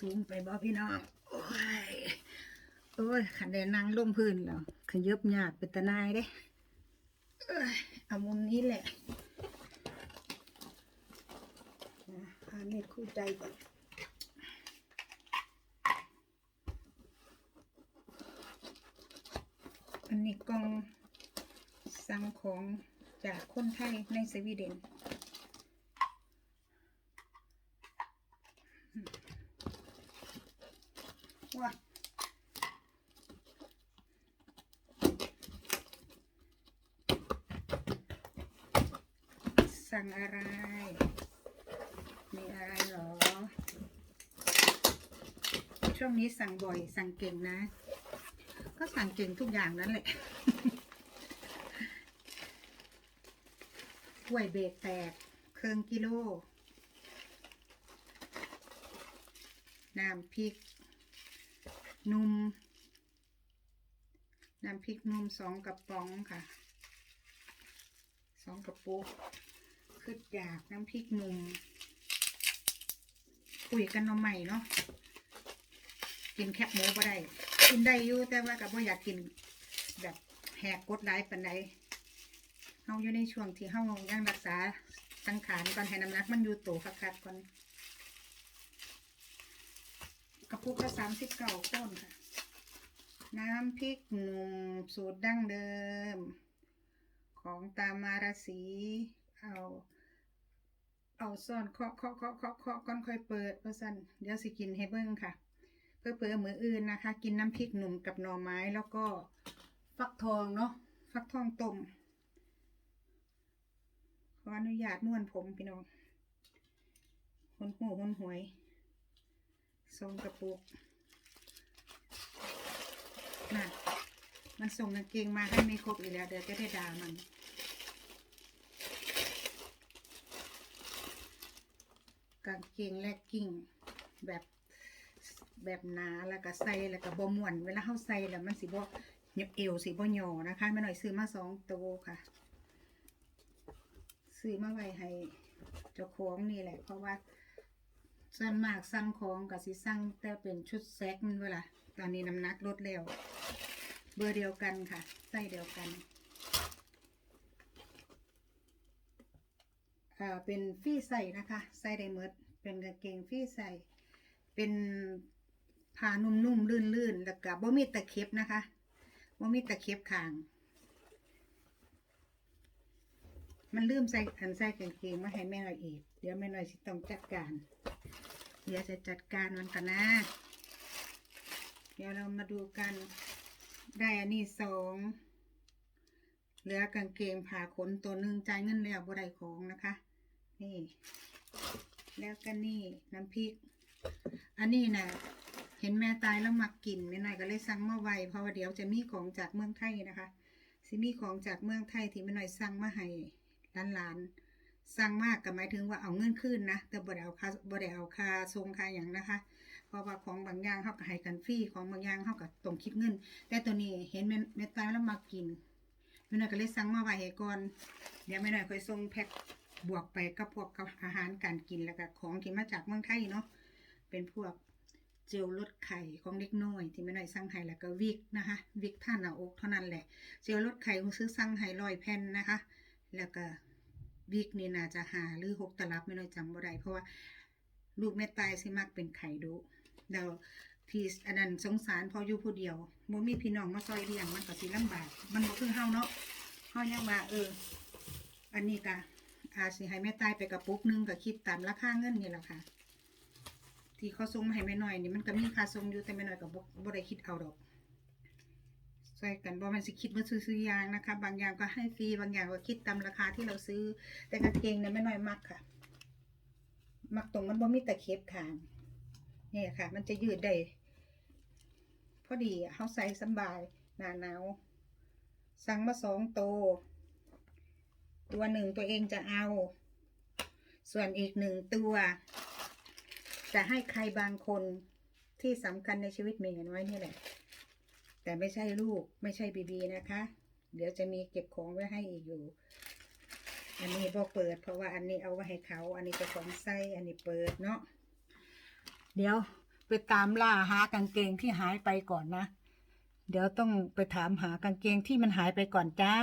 สูงไปบ่พี่น้องโอ้ยโอ้ยขันแดนั่งลงพื้นแล้วขยับยากเป็นตะนายเด้เอ้ยเอามุมนี้แหละนะหาเน็ตคู่ใจก่อนอันนี้กล่องสั่งของจากคนไทยในสวีเดน ว้าสั่งอะไร มีอะไรหรอ ช่วงนี้สั่งบ่อย สั่งเก่งนะ ก็สั่งเก่งทุกอย่างนั่นแหละกล้วยเบรกแตก เครื่องกิโล น้ำพริก นุ่มน้ำพริกนุ่มสองกระป๋องค่ะสองกระปุกคืออยากน้ำพริกนุ่มคุยกันน้องใหม่เนาะกินแคบหมูก็ได้ กินได้อยู่แต่ว่ากับว่าอยากกินแบบแหกกดไลฟ์ปันใดเฮาอยู่ในช่วงที่เฮายังรักษาสังขารก่อนให้น้ำหนักมันอยู่โตคักๆก่อน กระปุกละสามสิบเก้าต้นค่ะ น้ำพริกหนุ่มสูตรดั้งเดิม ของตามาราศีเอาเอาซ่อนเคาะเคาะเคาะเคาะเคาะก่อนค่อยเปิดเพราะสันเดี๋ยวสิกินให้เบิ้งค่ะ เพื่อเพื่อมืออื่นนะคะ กินน้ำพริกหนุ่มกับหน่อไม้แล้วก็ฟักทองเนาะฟักทองต้มขออนุญาตม้วนผมพี่น้องหุนหูหุนหวย ส่งกระปุกน่ะมันส่งกางเกงมาให้ไม่ครบอีกแล้ว เดี๋ยวจะได้ด่ามัน กางเกงแลกกิ้งแบบแบบหนาแล้วก็ใส่แล้วก็บ่ม่วนเวลาเข้าใส่แล้วมันสิบ่เอวสิบ่หยอนะคะแม่หน่อยซื้อมาสองตัวค่ะ ซื้อมาไว้ให้เจ้าของนี่แหละ เพราะว่า ส่วนมากสั่งของกับสิสั่งแต่เป็นชุดแซกมันเวลาตอนนี้น้ำหนักลดแล้ว เบอร์เดียวกันค่ะไส้เดียวกันอ่าเป็นฟี่ใส่นะคะใส่ได้หมดเป็นกางเกงฟี่ใส่ เป็นผ้านุ่มๆลื่นๆแล้วก็บ่มีตะเข็บนะคะบ่มีตะเข็บข้างมันลืมใส่อันใส่กางเกงมาให้แม่หน่อยอีก เดี๋ยวแม่หน่อยสิต้องจัดการ ดี๋ยวจะจัดการมันกันนะ เดี๋ยวเรามาดูกัน ได้อันนี้สองเหลือกางเกงผ่าขนตัวหนึ่งจ่ายเงินแล้วบ่ได้ของนะคะ นี่ แล้วก็นี่น้ำพริก อันนี้นะเห็นแม่ตายแล้วมักกินแม่นายก็เลยสั่งมาไว้เพราะว่าเดี๋ยวจะมีของจากเมืองไทยนะคะสิมีของจากเมืองไทยที่แม่หน้อยสั่งมาให้หลานๆ สั่งมากก็หมายถึงว่าเอาเงินคืนนะ แต่บ่ได้เอาค่าบ่ได้เอาค่าทรงค่าอย่างนะคะ เพราะว่าของบางอย่างเขาก็ให้กันฟรีของบางอย่างเขาก็ต้องคิดเงิน แต่ตัวนี้เห็นแม่แม่ตายแล้วมากินแม่น้อยก็เลยสั่งมาไว้ให้ก่อน เดี๋ยวแม่น้อยค่อยส่งแพ็คบวกไปกับพวกกับอาหารการกินแล้วก็ของที่มาจากเมืองไทยเนาะเป็นพวกเจลลดไข่ของเด็กน้อย ที่แม่น้อยสั่งให้แล้วก็วิกนะคะ วิกท่าน้าอกเท่านั้นแหละ เจลลดไข่ผมซื้อสั่งให้ร้อยแผ่นนะคะ แล้วก็ วิกนี่น่าจะหาหรือหกตลับไม่น้อยจำบ่ได้เพราะว่าลูกแม่ตายสิมักเป็นไข่ดุเดาพี่อันนั้นสงสารพออยู่ผู้เดียวบ่มีพี่น้องมาซอยเลี้ยงมันก็สิลำบาก มันบ่คือเฮาเนาะเฮายังว่าเออ อันนี้ก็อาสิให้แม่ตายไปกระปุกนึงก็คิดตามราคาเงินนี่แหละค่ะ ที่เขาส่งมาให้แม่น้อยนี่มันก็มีค่าส่งอยู่แต่แม่น้อยก็บ่บ่ได้คิดเอาดอก ใส่กันบ่แมันสิคิดว่าซื้อๆอย่างนะคะ บางอย่างก็ให้ฟรีบางอย่างก็คิดตามราคาที่เราซื้อ แต่กางเกงเนี่ยแม่น้อยมักค่ะ มักตรงมันบ่มีตะเข็บขางนี่ค่ะ มันจะยืดได้พอดีเขาใส่สบายหนาหนาวสั่งมาสองโตวตัวหนึ่งตัวเองจะเอา ส่วนอีกหนึ่งตัว จะให้ใครบางคนที่สำคัญในชีวิตเมย์ไว้นี่แหละ แต่ไม่ใช่ลูกไม่ใช่บีบีนะคะ เดี๋ยวจะมีเก็บของไว้ให้อีกอยู่ อันนี้พอเปิด เพราะว่าอันนี้เอาไว้ให้เขา อันนี้เป็นของไส้อันนี้เปิดเนาะเดี๋ยวไปตามล่าหากางเกงที่หายไปก่อนนะ เดี๋ยวต้องไปถามหากางเกงที่มันหายไปก่อนจ้า